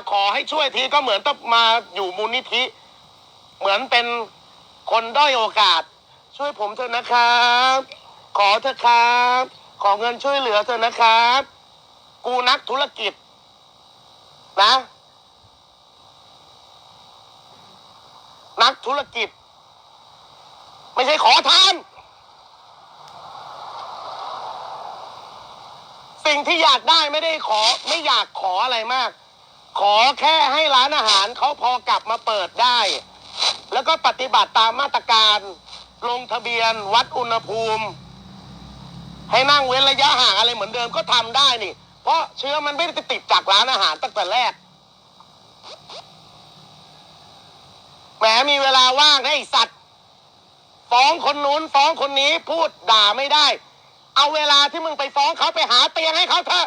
จะขอให้ช่วยทีก็เหมือนต้องมาอยู่มูลนิธิ เหมือนเป็นคนด้อยโอกาส ช่วยผมเถอะนะครับ ขอเถอะครับ ขอเงินช่วยเหลือเถอะนะครับ กูนักธุรกิจ นะ นักธุรกิจ ไม่ใช่ขอทานสิ่งที่อยากได้ไม่ได้ขอไม่อยากขออะไรมาก ขอแค่ให้ร้านอาหารเขาพอกลับมาเปิดได้ แล้วก็ปฏิบัติตามมาตรการ ลงทะเบียนวัดอุณหภูมิ ให้นั่งเว้นระยะห่างอะไรเหมือนเดิมก็ทำได้นี่ เพราะเชื้อมันไม่ได้ติดจากร้านอาหารตั้งแต่แรกแหมมีเวลาว่างให้สัตว์ ฟ้องคนนู้นฟ้องคนนี้พูดด่าไม่ได้ เอาเวลาที่มึงไปฟ้องเขาไปหาเตียงให้เขาเถอะ